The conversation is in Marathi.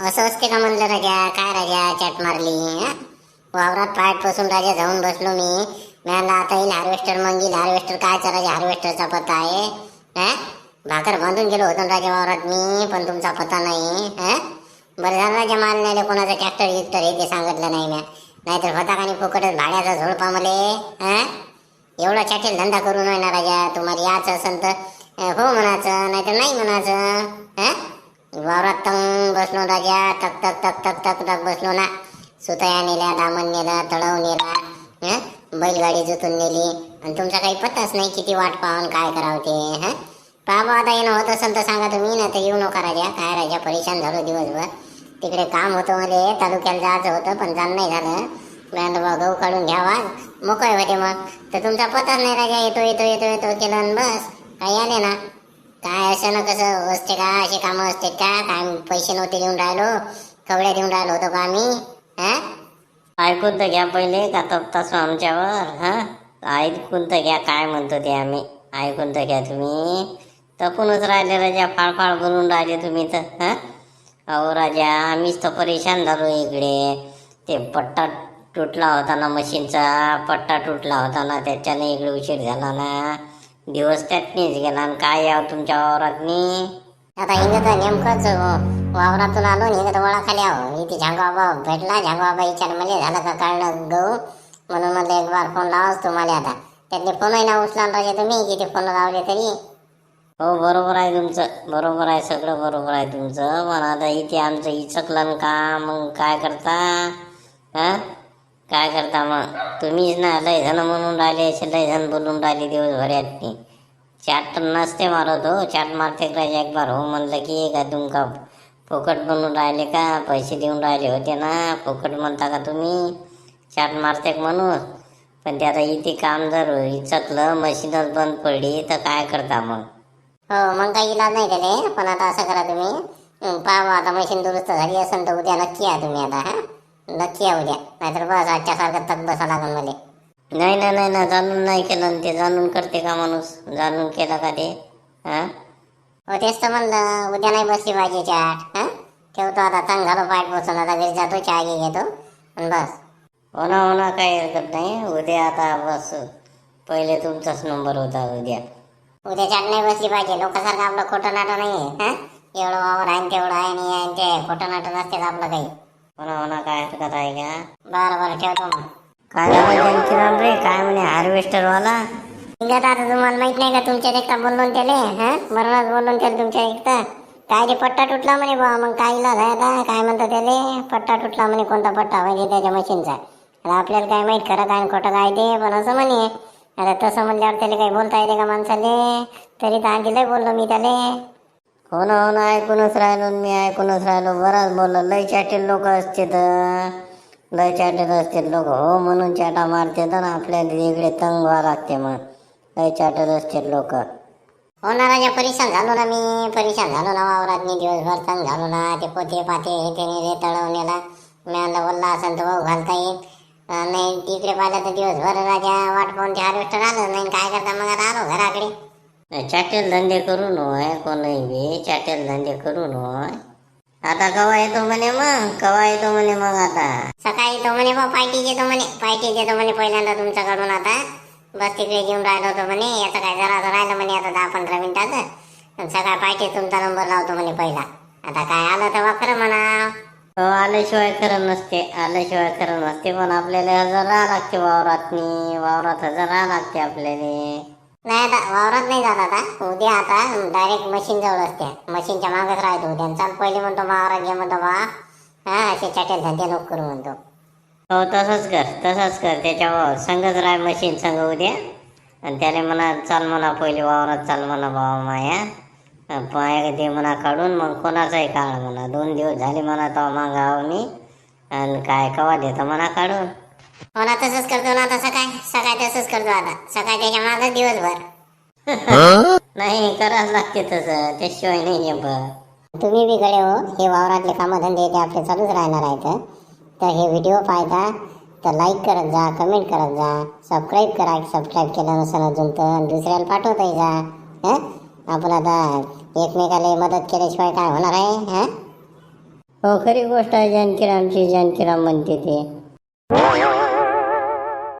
असं असते का म्हणलं राजा काय राजा चॅट मारली वावरात पाठपासून राजा जाऊन बसलो मी. म्हणाला आता येईल हार्वेस्टर मग येईल हार्वेस्टर काय राजा हार्वेस्टरचा पत्ता आहे? हा? भाकर बांधून गेलो होतो ना राजा वावरात मी पण तुमचा पत्ता नाही हा? बरं झालं राजा माल नाही कोणाचा ट्रॅक्टर गिक्टर हे ते सांगितलं नाही म्या. नाहीतर फटाकाने फुकटच भाड्याचा झोडपा मले एवढा चॅटेल धंदा करू नये ना राजा तुम्हाला याचं असेल तर हो म्हणायचं नाहीतर नाही म्हणायचं हा? वावरात तंग बसलो राजा टक टक टक टक टक टक बसलो ना. सुतया नेल्या दामन नेला तळव नेला हं? बैलगाडी जुतून नेली. आणि तुमचा काही पत्ताच नाही किती वाट पाहून काय करावं ते हं? बाबा आता येणं होत असेल तर सांगा तुम्ही ना तर येऊ नका राजा. काय राजा परेशान झालो दिवसभर. तिकडे काम होतं मध्ये तालुक्याला जायचं होतं पण जाणं नाही झालं. म्हणलं बा गहू काढून घ्यावा. मोकळे होते मग. तर तुमचा पत्ताच नाही राजा. येतो येतो येतो येतो केलं बस. काही आले ना. काय असं ना कसं असते का? असे कामं असते का? काय पैसे नव्हते देऊन राहिलो कवड्या देऊन राहिलो होतो का आम्ही? हा? ऐकून तर घ्या पहिले का तपतास आमच्यावर हा? ऐकून तर घ्या काय म्हणतो ते आम्ही. ऐकून तर घ्या तुम्ही. तपूनच राहिले राजा फाळफाळ बनून राहिले तुम्ही तर हा? अहो राजा आम्हीच तर परेशान झालो इकडे. ते पट्टा तुटला होता ना मशीनचा पट्टा तुटला होता ना त्याच्याने इकडे उशीर झाला ना. दिवस त्यातनीच गेला आणि काय यावं तुमच्या वावरातनी आता हिंग तर नेमकंच वावरातून आलो आणि तर वळाखाली आहो. इथे झांगाबाबा भेटला झांगाबाबा विचार म्हणजे झालं का काढलं गहू? म्हणून म्हणलं एक बार फोन लावाच तुम्हाला आता. त्यातले फोनही ना उचला राजा तुम्ही किती फोन लावले तरी. हो बरोबर आहे तुमचं. बरोबर आहे सगळं बरोबर आहे तुमचं. पण आता इथे आमचं इचकलं का मग काय करता? हा? काय करता मग? तुम्हीच ना लय जण म्हणून राहिले असे लय जण बोलून राहिले दिवसभरात चाट नसते मारत हो चाट मारते का एक बार? हो म्हणलं की का तुमका फुकट बनून राहिले का? पैसे देऊन राहिले होते ना फुकट म्हणता का तुम्ही? चाट मारते का म्हणून? पण ते आता इथे काम जर इचकलं मशीनच बंद पडली तर काय करता मग? हो मग काही इलाज नाही त्याला पण आता असं करा तुम्ही. पाहा आता मशीन दुरुस्त झाली असेल तर उद्या नक्की या तुम्ही आता हा? नक्की या उद्या नाहीतर बस आजच्या सारखं तक बसा लागेल मला. नाही ना नाही ना जाणून नाही केलं ते जाणून करते का माणूस? जाणून केला का ते? हा? हो तेच तर म्हणलं उद्या नाही बसली पाहिजे चाट हा? ठेवतो आता चांग झालो पाठ बसून आता घरी जातो चहा घे घेतो आणि बस. हो ना हो ना काही हरकत नाही. उद्या आता बस. पहिले तुमचाच नंबर होता उद्या. उद्या चाट नाही बसली पाहिजे. लोकांसारखं आपलं खोटं नाटं नाही आहे हा? एवढं वावर आहे आणि तेवढं आहे आणि ते खोटं नाटं नसते आपलं काही. हो ना काय हरकत आहे का? बरं बरं ठेवतो मग. काय झालं किरण रे? काय म्हणे हार्वेस्टर वाला निघत आता तुम्हाला माहीत नाही का तुमच्या एकटा बोलून त्याले हा? बरोबर बोलून त्याला तुमच्या एकटा. काय रे पट्टा तुटला म्हणे बा मग काय इलाज आहे आता? काय म्हणतात त्याले? पट्टा तुटला म्हणे कोणता पट्टा? पाहिजे त्याच्या मशीनचा? आता आपल्याला काय माहीत खरं काय आणि खोटं काय ते पण असं म्हणे. आता तसं म्हणल्यावर त्याला काही बोलता येते का माणसाले? तरी तर आणखी लय बोललो मी त्याले. हो ना हो ना ऐकूनच राहिलो मी ऐकूनच राहिलो. बराच बोललो. लय चाटील लोक असते तर लय चाटेल असते लोक. हो म्हणून चाटा मारते तर आपल्याला इकडे तंग व्हावं लागते मग. लय चाटत असते लोक. हो ना राजा परेशान झालो ना मी. परेशान झालो ना वावरात मी दिवसभर तंग झालो ना. ते पोते पाते हे ते रे तळवण्याला. मी आणलं बोलला असेल तर भाऊ घालता येईल. नाही तिकडे पाहिलं तर दिवसभर राजा वाट पाहून ते हार्वेस्टर आलं नाही काय करता मग? आलो घराकडे. चाटेल धंदे करू नोय कोणही बी चाटेल धंदे करू नोय आता कवा येतो म्हणे मग? कवा येतो म्हणे मग आता? सकाळी तो म्हणे बा पार्टी देतो म्हणे. पार्टी देतो म्हणे पहिल्यांदा तुमच्याकडून आता. बस तिकडे घेऊन राहिलो होतो म्हणे. याचं काय जरा राहिलं म्हणे आता दहा पंधरा मिनिटात सकाळ पार्टी तुमचा नंबर लावतो म्हणे पहिला. आता काय आलं तर खरं म्हणा हो आल्याशिवाय खरं नसते. आल्याशिवाय खरं नसते. पण आपल्याला हजर राहा लागते वावरातनी. वावरात हजर राहा लागते आपल्याला. नाही आता वावरात नाही जात आता. उद्या आता डायरेक्ट मशीन जवळ असते. मशीनच्या मागच राहतो. उद्या चाल पहिले म्हणतो वावरात घे म्हणतो बा. हा असे चटेल धंदे नको करू म्हणतो. हो तसंच कर तसंच कर. त्याच्यावर संगच राह मशीन संग उद्या. आणि त्याने म्हणा चाल म्हणा पहिले वावरात चाल म्हणा बाबा माया. पाया ते म्हणा काढून मग कोणाचाही काढ म्हणा. दोन दिवस झाले म्हणा तेव्हा मागावं मी. आणि काय कवा देतो म्हणा काढून. हो ना तसंच करतो ना तसं काय सकाळ तसंच करतो आता. सकाळ त्याच्या मागच दिवसभर. नाही करावंच लागते तसं. त्याशिवाय नाही तुम्ही बी गडे हो हे वावरातले कामधंदे ते आपले चालूच राहणार आहेत तर हे व्हिडिओ पाहता तर लाईक करत जा कमेंट करत जा सबस्क्राईब करा सबस्क्राईब केलं नसेल अजून तर दुसऱ्याला पाठवताही जा हं. आपण आता एकमेकाला मदत केल्याशिवाय काय होणार आहे हं? हो खरी गोष्ट आहे जानकीरामची जानकीराम म्हणते ते.